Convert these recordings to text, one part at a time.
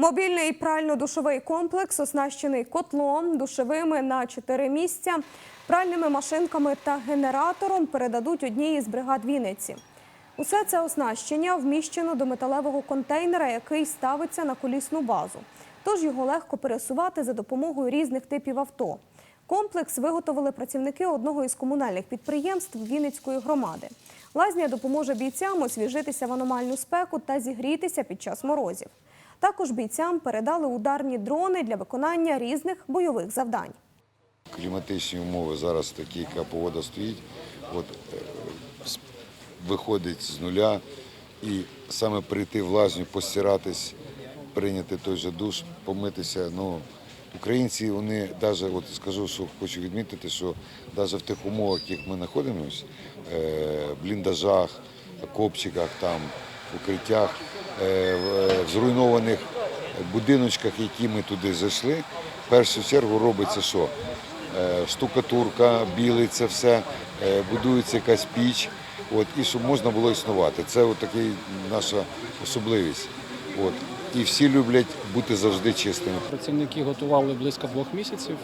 Мобільний прально-душовий комплекс оснащений котлом, душовими на 4 місця, пральними машинками та генератором передадуть одній із бригад Вінниці. Усе це оснащення вміщено до металевого контейнера, який ставиться на колісну базу. Тож його легко пересувати за допомогою різних типів авто. Комплекс виготовили працівники одного із комунальних підприємств Вінницької громади. Лазня допоможе бійцям освіжитися в аномальну спеку та зігрітися під час морозів. Також бійцям передали ударні дрони для виконання різних бойових завдань. Кліматичні умови зараз такі, яка погода стоїть, от, е, виходить з нуля і саме прийти в лазню, постиратись, прийняти той же душ, помитися. Ну, українці, вони навіть, от скажу, що хочу відмітити, що навіть в тих умовах, в яких ми знаходимося, е, бліндажах, копчиках, там, укриттях, е, в- в зруйнованих будиночках, які ми туди зайшли, в першу чергу робиться що? Е, штукатурка, білий, це все, е, будується якась піч, от, і щоб можна було існувати. Це от такий наша особливість. От. І всі люблять бути завжди чистими. Працівники готували близько двох місяців.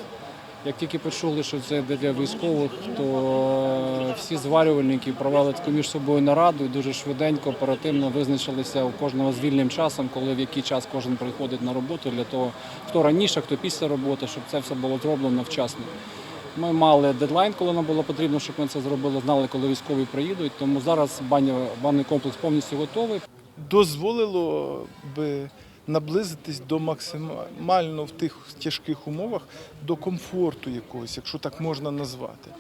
Як тільки почули, що це для військових, то всі зварювальники провели таку між собою нараду і дуже швиденько, оперативно визначилися у кожного з вільним часом, коли в який час кожен приходить на роботу для того, хто раніше, хто після роботи, щоб це все було зроблено вчасно. Ми мали дедлайн, коли нам було потрібно, щоб ми це зробили, знали, коли військові приїдуть. Тому зараз баня, банний комплекс повністю готовий. Дозволило би наблизитись до максимально в тих тяжких умовах до комфорту якогось, якщо так можна назвати.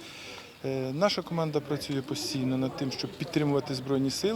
Е, Наша команда працює постійно над тим, щоб підтримувати збройні сили.